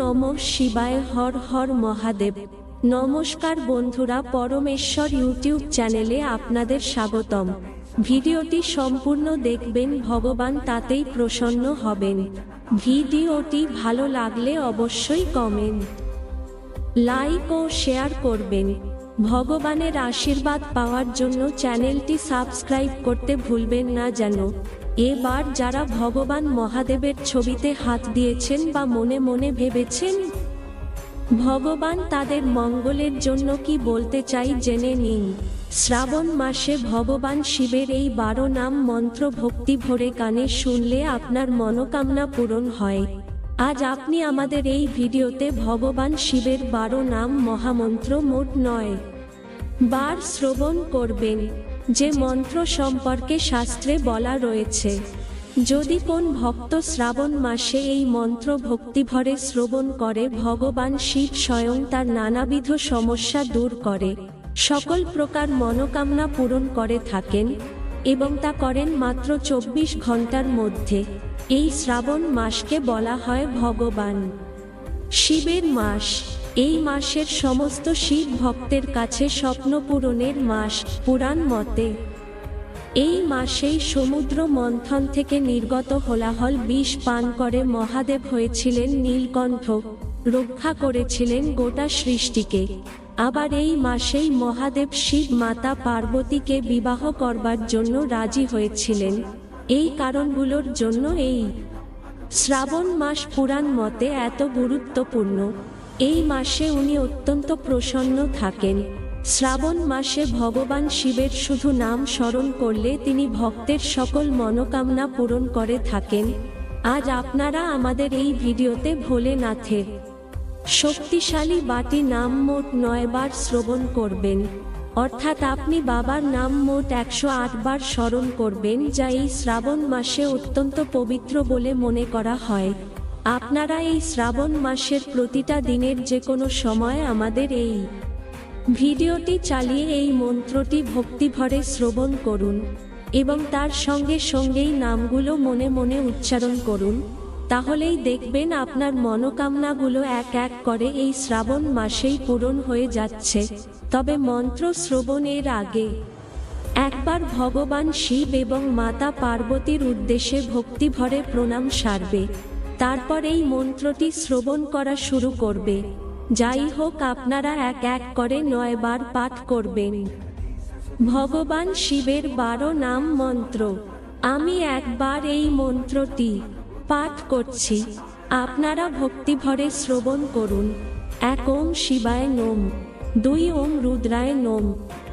নম শিবায় হর হর মহাদেব। নমস্কার বন্ধুরা, পরমেশ্বর ইউটিউব চ্যানেলে আপনাদের স্বাগতম। ভিডিওটি সম্পূর্ণ দেখবেন, ভগবান তাতেই প্রসন্ন হবেন। ভিডিওটি ভালো লাগলে অবশ্যই কমেন্ট, লাইক ও শেয়ার করবেন। ভগবানের আশীর্বাদ পাওয়ার জন্য চ্যানেলটি সাবস্ক্রাইব করতে ভুলবেন না যেন। এবার যারা ভগবান মহাদেবের ছবিতে হাত দিয়েছেন বা মনে মনে ভেবেছেন, ভগবান তাদের মঙ্গলের জন্য কি বলতে চাই জেনে নিন। শ্রাবণ মাসে ভগবান শিবের এই বারো নাম মন্ত্র ভক্তি ভরে কানে শুনলে আপনার মনোকামনা পূরণ হয়। আজ আপনি আমাদের এই ভিডিওতে ভগবান শিবের বারো নাম মহামন্ত্র মোট নয় বার শ্রবণ করবেন। যে মন্ত্র সম্পর্কে শাস্ত্রে বলা রয়েছে, যদি কোন ভক্ত শ্রাবণ মাসে এই মন্ত্র ভক্তিভরে শ্রবণ করে, ভগবান শিব স্বয়ং তার নানাবিধ সমস্যা দূর করে, সকল প্রকার মনোকামনা পূরণ করে থাকেন এবং তা করেন মাত্র চব্বিশ ঘণ্টার মধ্যে, এই শ্রাবণ মাসকে বলা হয় ভগবান। শিবের মাস এই মাসের সমস্ত শিব ভক্তের কাছে স্বপ্ন পূরণের মাস, পুরাণ মতে। এই মাসেই সমুদ্র মন্থন থেকে নির্গত হোলাহল বিষ পান করে মহাদেব হয়েছিলেন নীলকণ্ঠ, রক্ষা করেছিলেন গোটা সৃষ্টিকে। আবার এই মাসেই মহাদেব শিব মাতা পার্বতীকে বিবাহ করবার জন্য রাজি হয়েছিলেন। এই কারণগুলোর জন্য এই শ্রাবণ মাস পুরাণ মতে এত গুরুত্বপূর্ণ। এই মাসে উনি অত্যন্ত প্রসন্ন থাকেন। শ্রাবণ মাসে ভগবান শিবের শুধু নাম স্মরণ করলে তিনি ভক্তের সকল মনোকামনা পূরণ করে থাকেন। আজ আপনারা আমাদের এই ভিডিওতে ভোলেনাথের শক্তিশালী বাটি নাম মোট নয় বার শ্রবণ করবেন। অর্থাৎ আপনি বাবার নাম মোট একশো বার স্মরণ করবেন, যা এই শ্রাবণ মাসে অত্যন্ত পবিত্র বলে মনে করা হয়। আপনারা এই শ্রাবণ মাসের প্রতিটা দিনের যে কোনো সময় আমাদের এই ভিডিওটি চালিয়ে এই মন্ত্রটি ভক্তিভরে শ্রবণ করুন এবং তার সঙ্গে সঙ্গেই নামগুলো মনে মনে উচ্চারণ করুন, তাহলেই দেখবেন আপনার মনোকামনাগুলো এক এক করে এই শ্রাবণ মাসেই পূরণ হয়ে যাচ্ছে। তবে মন্ত্র শ্রবণের আগে একবার ভগবান শিব এবং মাতা পার্বতীর উদ্দেশ্যে ভক্তিভরে প্রণাম সারবে। তারপর এই মন্ত্রটি শ্রবণ করা শুরু করবে। যাই হোক, আপনারা এক এক করে নয় বার পাঠ করবেন। ভগবান শিবের বারো নাম মন্ত্র। আমি একবার এই মন্ত্রটি পাঠ করছি। আপনারা ভক্তিভরে শ্রবণ করুন। এক ওম শিবায় নোম, দুই ওম রুদ্রায় নোম,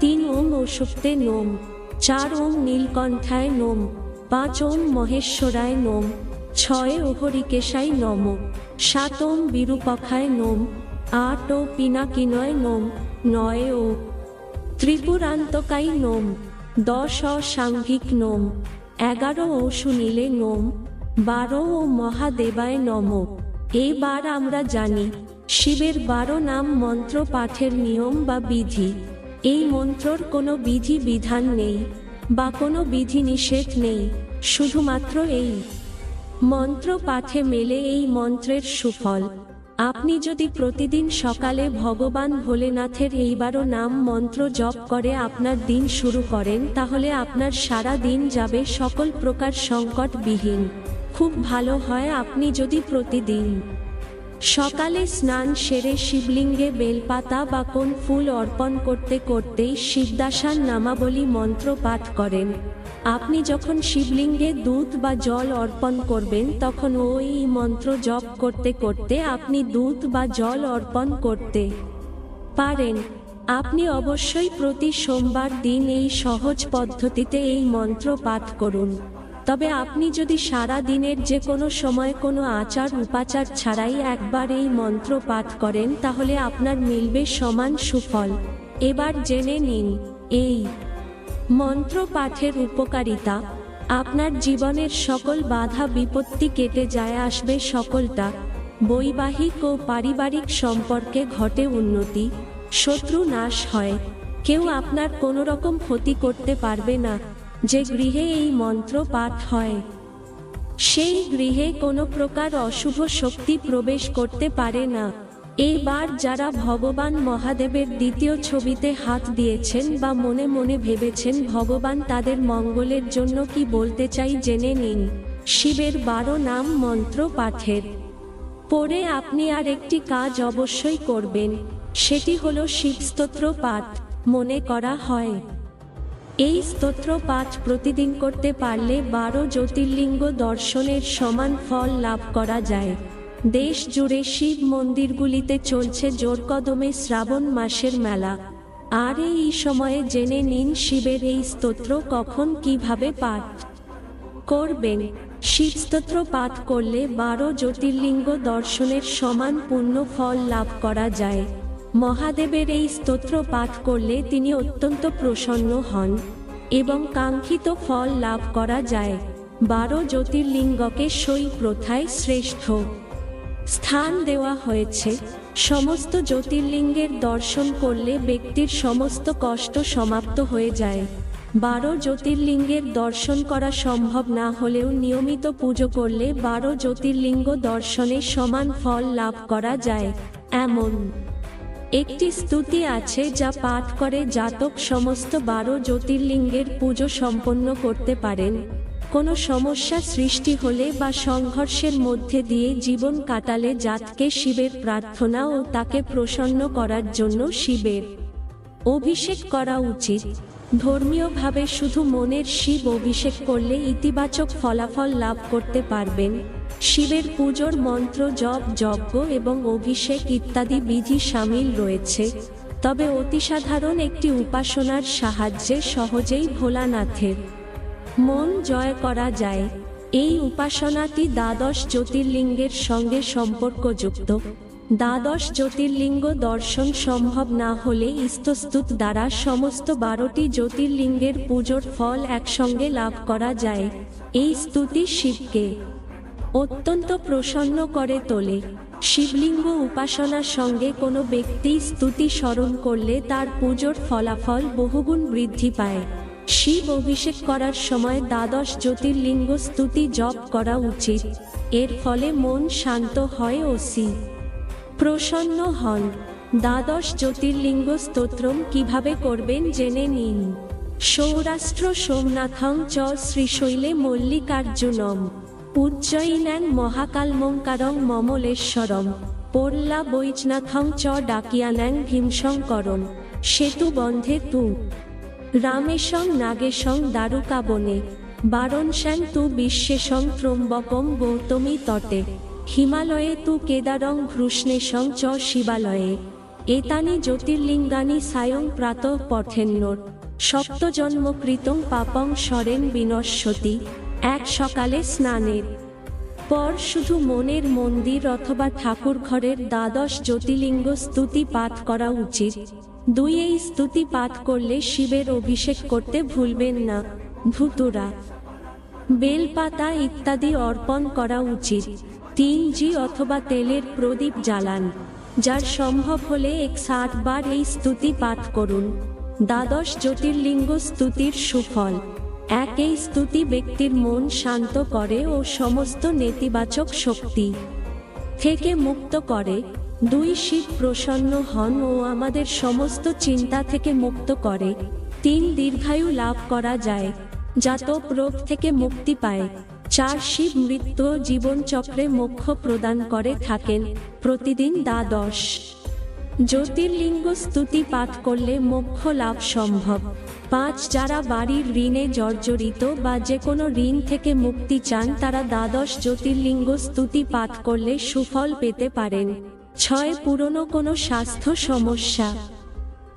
তিন ওম অসুপ্তে নোম, চার ওম নীলকণ্ঠায় নোম, পাঁচ ওম মহেশ্বরায় নোম। ছয় ওহরিকেশায় নম সাত ওম নোম, আট ও পিনাকিনয় নোম, নয় ও ত্রিপুরান্তকাই নোম, দশ অসাংঘিক নোম, এগারো ও সুনীলে নোম, বারো ও মহাদেবায় নম। এবার আমরা জানি শিবের বারো নাম মন্ত্র পাঠের নিয়ম বা বিধি। এই মন্ত্রর কোনো বিধি বিধান নেই বা কোনো বিধি নিষেধ নেই, শুধুমাত্র এই মন্ত্র পাঠে মেলে এই মন্ত্রের সুফল। আপনি যদি প্রতিদিন সকালে ভগবান ভোলেনাথের এইবারও নাম মন্ত্র জপ করে আপনার দিন শুরু করেন, তাহলে আপনার সারা দিন যাবে সকল প্রকার সংকটবিহীন। খুব ভালো হয় আপনি যদি প্রতিদিন সকালে স্নান সেরে শিবলিঙ্গে বেলপাতা বা কোন ফুল অর্পণ করতে করতেই শিবদাসার নামাবলী মন্ত্র পাঠ করেন। আপনি যখন শিবলিঙ্গে দুধ বা জল অর্পণ করবেন, তখন ওই মন্ত্র জপ করতে করতে আপনি দুধ বা জল অর্পণ করতে পারেন। আপনি অবশ্যই প্রতি সোমবার দিন এই সহজ পদ্ধতিতে এই মন্ত্র পাঠ করুন। তবে আপনি যদি সারা দিনের যে কোনো সময় কোনো আচার উপাচার ছাড়াই একবার এই মন্ত্র পাঠ করেন, তাহলে আপনার মিলবে সমান সুফল। এবার জেনে নিন, এই মন্ত্র পাঠের উপকারিতা। আপনার জীবনের সকল বাধা বিপত্তি কেটে যায়, আসবে সকলটা। বৈবাহিক ও পারিবারিক সম্পর্কে ঘটে উন্নতি। শত্রু নাশ হয়। কেউ আপনার কোনো রকম ক্ষতি করতে পারবে না। যে গৃহে এই মন্ত্র পাঠ হয়, সেই গৃহে কোনো প্রকার অশুভ শক্তি প্রবেশ করতে পারে না। এইবার যারা ভগবান মহাদেবের দ্বিতীয় ছবিতে হাত দিয়েছেন বা মনে মনে ভেবেছেন, ভগবান তাদের মঙ্গলের জন্য কি বলতে চাই জেনে নিন। শিবের বারো নাম মন্ত্র পাঠের পরে আপনি আর একটি কাজ অবশ্যই করবেন, সেটি হলো শিবস্তোত্র পাঠ মনে করা হয়। এই স্তোত্র পাঠ প্রতিদিন করতে পারলে বারো জ্যোতির্লিঙ্গ দর্শনের সমান ফল লাভ করা যায়। দেশ জুড়ে শিব মন্দিরগুলিতে চলছে জোরকদমে শ্রাবণ মাসের মেলা। আর এই সময়ে জেনে নিন শিবের এই স্তোত্র কখন কীভাবে পাঠ করবেন। শিবস্তোত্র পাঠ করলে বারো জ্যোতির্লিঙ্গ দর্শনের সমান পূর্ণ ফল লাভ করা যায়। মহাদেবের এই স্তোত্র পাঠ করলে তিনি অত্যন্ত প্রসন্ন হন এবং কাঙ্ক্ষিত ফল লাভ করা যায়। বারো জ্যোতির্লিঙ্গকে সই প্রথায় শ্রেষ্ঠ স্থান দেওয়া হয়েছে। সমস্ত জ্যোতির্লিঙ্গের দর্শন করলে ব্যক্তির সমস্ত কষ্ট সমাপ্ত হয়ে যায়। বারো জ্যোতির্লিঙ্গের দর্শন করা সম্ভব না হলেও নিয়মিত পুজো করলে বারো জ্যোতির্লিঙ্গ দর্শনে সমান ফল লাভ করা যায়। এমন একটি স্তুতি আছে যা পাঠ করে জাতক সমস্ত বারো জ্যোতির্লিঙ্গের পুজো সম্পন্ন করতে পারেন। কোনো সমস্যা সৃষ্টি হলে বা সংঘর্ষের মধ্যে দিয়ে জীবন কাটালে জাতকে শিবের প্রার্থনা ও তাকে প্রসন্ন করার জন্য শিবের অভিষেক করা উচিত। ধর্মীয়ভাবে শুধু মনের শিব অভিষেক করলে ইতিবাচক ফলাফল লাভ করতে পারবেন। শিবের পুজোর মন্ত্র, জপ, যজ্ঞ এবং অভিষেক ইত্যাদি বিধি সামিল রয়েছে। তবে অতিসাধারণ একটি উপাসনার সাহায্যে সহজেই ভোলানাথের মন জয় করা যায়। এই উপাসনাটি দ্বাদশ জ্যোতির্লিঙ্গের সঙ্গে সম্পর্কযুক্ত। দ্বাদশ জ্যোতির্লিঙ্গ দর্শন সম্ভব না হলে ইস্তস্তুত দ্বারা সমস্ত বারোটি জ্যোতির্লিঙ্গের পুজোর ফল একসঙ্গে লাভ করা যায়। এই স্তুতি শিবকে অত্যন্ত প্রসন্ন করে তোলে। শিবলিঙ্গ উপাসনার সঙ্গে কোনো ব্যক্তি স্তুতি স্মরণ করলে তার পুজোর ফলাফল বহুগুণ বৃদ্ধি পায়। শিব অভিষেক করার সময় দ্বাদশ জ্যোতির্লিঙ্গ স্তুতি জপ করা উচিত। এর ফলে মন শান্ত হয় ও সি প্রসন্ন হন। দ্বাদশ জ্যোতির্লিঙ্গ স্তোত্রম কীভাবে করবেন জেনে নিন। সৌরাষ্ট্র সোমনাথং চ শ্রীশৈলে মল্লিকার্জুনম। উজ্জয়িনাং মহাকালমঙ্কারং মমলেশ্বরম। পোর্লা বৈজনাথং চ ডাকিয়া ডাকিয়ানাং ভীমশঙ্করম। সেতু বন্ধে তু। রামেশং নাগেশং দ্বারুকাবনে। বারণশ্যাং তু বিশ্বেশং ত্রম্বকম গৌতমী তটে। হিমালয়ে তু কেদারং ভৃষ্ণেশং চ শিবালয়ে। এতানি জ্যোতির্লিঙ্গানি সায়ং প্রাতঃ পঠেন্নোর সপ্তজন্মকৃতং পাপং সরেন বিনশ্বতি। এক সকালে স্নানের। পর শুধু মনের মন্দির অথবা ঠাকুর ঘরের দ্বাদশ জ্যোতির্লিঙ্গ স্তুতি পাঠ করা উচিত। দুই এই স্তুতি পাঠ করলে শিবের অভিষেক করতে ভুলবেন না, ভুতুরা। বেলপাতা ইত্যাদি অর্পণ করা উচিত। তিন জি অথবা তেলের প্রদীপ জ্বালান, যার সম্ভব হলে এক ষাট বার এই স্তুতি পাঠ করুন। দ্বাদশ জ্যোতির্লিঙ্গ স্তুতির সুফল, এক এই স্তুতি ব্যক্তির মন শান্ত করে ও সমস্ত নেতিবাচক শক্তি থেকে মুক্ত করে। দুই শিব প্রসন্ন হন ও আমাদের সমস্ত চিন্তা থেকে মুক্ত করে। তিন দীর্ঘায়ু লাভ করা যায় জাতক রোগ থেকে মুক্তি পায়। চার শিব মৃত্যু জীবনচক্রে মোক্ষ প্রদান করে থাকেন। প্রতিদিন দ্বাদশ। জ্যোতির্লিঙ্গ স্তুতি পাঠ করলে মোক্ষ লাভ সম্ভব। পাঁচ, যারা বাড়ির ঋণে জর্জরিত বা যে কোনো ঋণ থেকে মুক্তি চান, তারা দ্বাদশ জ্যোতির্লিঙ্গ স্তুতি পাঠ করলে সুফল পেতে পারেন। ছয়, পুরনো কোনো স্বাস্থ্য সমস্যা।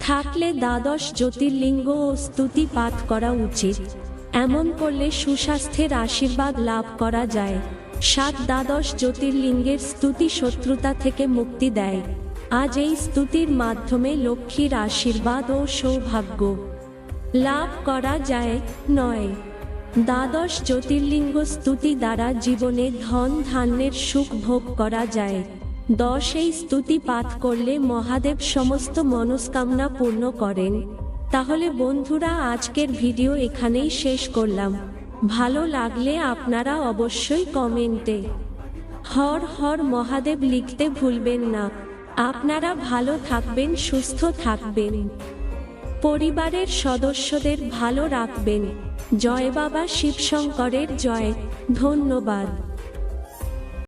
থাকলে দ্বাদশ জ্যোতির্লিঙ্গ ও স্তুতি পাঠ করা উচিত। এমন করলে সুস্বাস্থ্যের আশীর্বাদ লাভ করা যায়। সাত দ্বাদশ জ্যোতির্লিঙ্গের স্তুতি শত্রুতা থেকে মুক্তি দেয়। আজ এই স্তুতির মাধ্যমে লক্ষ্মীর আশীর্বাদ ও সৌভাগ্য লাভ করা যায় নয়। দ্বাদশ জ্যোতির্লিঙ্গ স্তুতি দ্বারা জীবনে ধন ধান্যের সুখ ভোগ করা যায়। দশ এই স্তুতি পাঠ করলে মহাদেব সমস্ত মনস্কামনা পূর্ণ করেন। তাহলে বন্ধুরা, আজকের ভিডিও এখানেই শেষ করলাম। ভালো লাগলে আপনারা অবশ্যই কমেন্টে হর হর মহাদেব লিখতে ভুলবেন না। আপনারা ভালো থাকবেন, সুস্থ থাকবেন। পরিবারের সদস্যদের ভালো রাখবেন। জয় বাবা শিবশঙ্করের জয়। ধন্যবাদ।